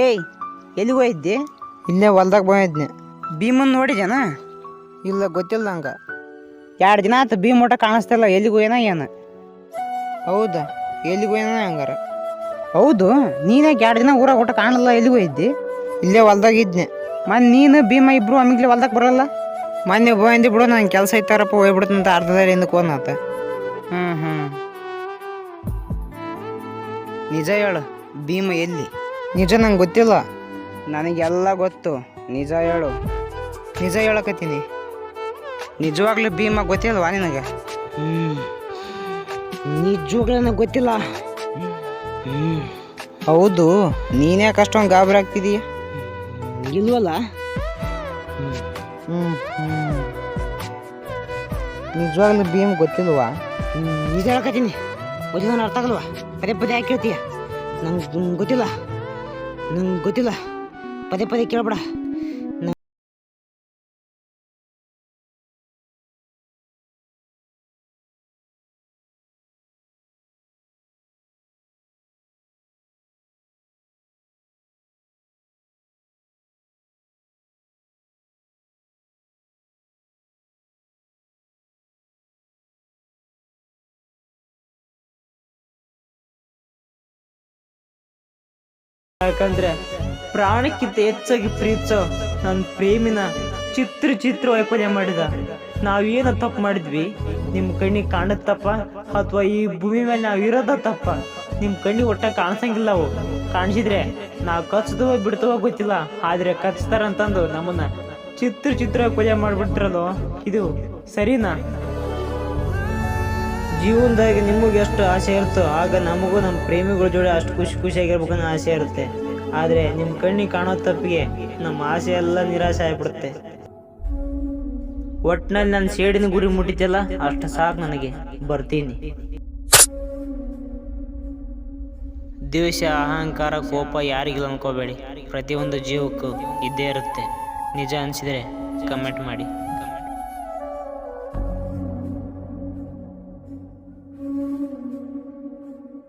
ಏಯ್ ಎಲ್ಲಿಗೆ ಹೋಗಿದ್ದೆ ಇಲ್ಲೇ ಹೊಲ್ದಾಗ ಬಂದಿದ್ನೆ. ಭೀಮನ್ ನೋಡಿದ್ಯಾನ? ಇಲ್ಲ ಗೊತ್ತಿಲ್ಲ ನಂಗೆ. ಎರಡು ದಿನ ಆತು ಭೀಮ್ ಊಟ ಕಾಣಿಸ್ತಿಲ್ಲ ಎಲ್ಲಿಗೆ ಹೋಯ್ನ ಏನು? ಹೌದಾ? ಎಲ್ಲಿಗೆ ಹೋಯ್ನ ಹಂಗಾರ. ಹೌದು ನೀನಾಗ ಎರಡು ದಿನ ಊರಾಗ ಊಟ ಕಾಣಲ್ಲ ಎಲ್ಲಿಗೆ ಹೋಗಿದ್ದಿ ಇಲ್ಲೇ ಹೊಲ್ದಾಗ ಇದ್ನೆ. ಮನ್ ನೀನು ಭೀಮ ಇಬ್ರು ಅಮಿಗ್ಲಿ ಹೊಲ್ದಾಗ ಬರಲ್ಲ? ಮೊನ್ನೆ ಬಂದಿ ಬಿಡು ನಂಗೆ ಕೆಲಸ ಐತಾರಪ್ಪ ಹೋಗ್ಬಿಡ್ತಂತ ಅರ್ಧದಲ್ಲಿ ಹಿಂದಕ್ಕೆ ಹೋದ್ನಾತ. ಹ್ಞೂ ಹ್ಞೂ ನಿಜ ಹೇಳು ಭೀಮ ಎಲ್ಲಿ? ನಿಜ ನಂಗೆ ಗೊತ್ತಿಲ್ಲ. ನನಗೆಲ್ಲ ಗೊತ್ತು. ನಿಜ ಹೇಳು. ನಿಜ ಹೇಳಕತ್ತೀನಿ. ನಿಜವಾಗ್ಲೂ ಭೀಮ ಗೊತ್ತಿಲ್ವಾ ನಿನಗೆ? ನಿಜವಾಗ್ಲೂ ನನಗೆ ಗೊತ್ತಿಲ್ಲ. ಹೌದು. ನೀನೇ ಅಷ್ಟೊಂದು ಗಾಬರಿ ಆಗ್ತಿದೀಯ? ಇಲ್ವಲ್ಲ? ನಿಜವಾಗ್ಲೂ ಭೀಮ್ ಗೊತ್ತಿಲ್ವಾ? ನಿಜ ಹೇಳಕತ್ತೀನಿ. ಗೊತ್ತಿಲ್ಲ ಅರ್ಥ ಆಗಲ್ವಾ? ಪದೇ ಪದೇ ಯಾಕೆ ಕೇಳ್ತೀಯ ನಂಗೆ ಗೊತ್ತಿಲ್ಲ. ನಂಗೆ ಗೊತ್ತಿಲ್ಲ. ಪದೇ ಪದೇ ಕೇಳ್ಬೇಡ. ಯಾಕಂದ್ರೆ ಪ್ರಾಣಕ್ಕಿಂತ ಹೆಚ್ಚಾಗಿ ಪ್ರೀತಿಸೋ ನನ್ನ ಪ್ರೇಮಿನ ಚಿತ್ರ ಚಿತ್ರ ವೈಫಲ್ಯ ಮಾಡಿದ. ನಾವೇನ ತಪ್ಪು ಮಾಡಿದ್ವಿ. ನಿಮ್ಮ ಕಣ್ಣಿಗೆ ಕಾಣುತ್ತಪ್ಪ ಅಥವಾ ಈ ಭೂಮಿ ಮೇಲೆ ನಾವು ಇರೋದ ತಪ್ಪ? ನಿಮ್ಮ ಕಣ್ಣಿಗೆ ಒಟ್ಟ ಕಾಣಿಸಂಗಿಲ್ಲ ಅವು. ಕಾಣಿಸಿದ್ರೆ ನಾವು ಕಚ್ತವೋ ಬಿಡ್ತವೋ ಗೊತ್ತಿಲ್ಲ. ಆದರೆ ಕಚ್ತಾರಂತಂದು ನಮ್ಮನ್ನ ಚಿತ್ರ ಚಿತ್ರ ವೈಫಲ್ಯ ಮಾಡಿಬಿಡ್ತಿರಲ್ಲೋ ಇದು ಸರಿನಾ? ಜೀವನದಾಗ ನಿಮಗೆ ಎಷ್ಟು ಆಸೆ ಇರುತ್ತೋ ಆಗ ನಮಗೂ ನಮ್ಮ ಪ್ರೇಮಿಗಳ ಜೋಡಿ ಅಷ್ಟು ಖುಷಿ ಖುಷಿಯಾಗಿರ್ಬೇಕನ್ನೋ ಆಸೆ ಇರುತ್ತೆ. ಆದರೆ ನಿಮ್ಮ ಕಣ್ಣಿಗೆ ಕಾಣೋ ತಪ್ಪಿಗೆ ನಮ್ಮ ಆಸೆ ಎಲ್ಲ ನಿರಾಸೆ ಆಗಿಬಿಡುತ್ತೆ. ಒಟ್ಟಿನಲ್ಲಿ ನನ್ನ ಸೇಡಿನ ಗುರಿ ಮುಟ್ಟಿದ್ದಲ್ಲ ಅಷ್ಟು ಸಾಕು ನನಗೆ. ಬರ್ತೀನಿ. ದ್ವೇಷ, ಅಹಂಕಾರ, ಕೋಪ ಯಾರಿಗಿಲ್ಲ ಅನ್ಕೋಬೇಡಿ. ಪ್ರತಿಯೊಂದು ಜೀವಕ್ಕೂ ಇದ್ದೇ ಇರುತ್ತೆ. ನಿಜ ಅನಿಸಿದರೆ ಕಮೆಂಟ್ ಮಾಡಿ.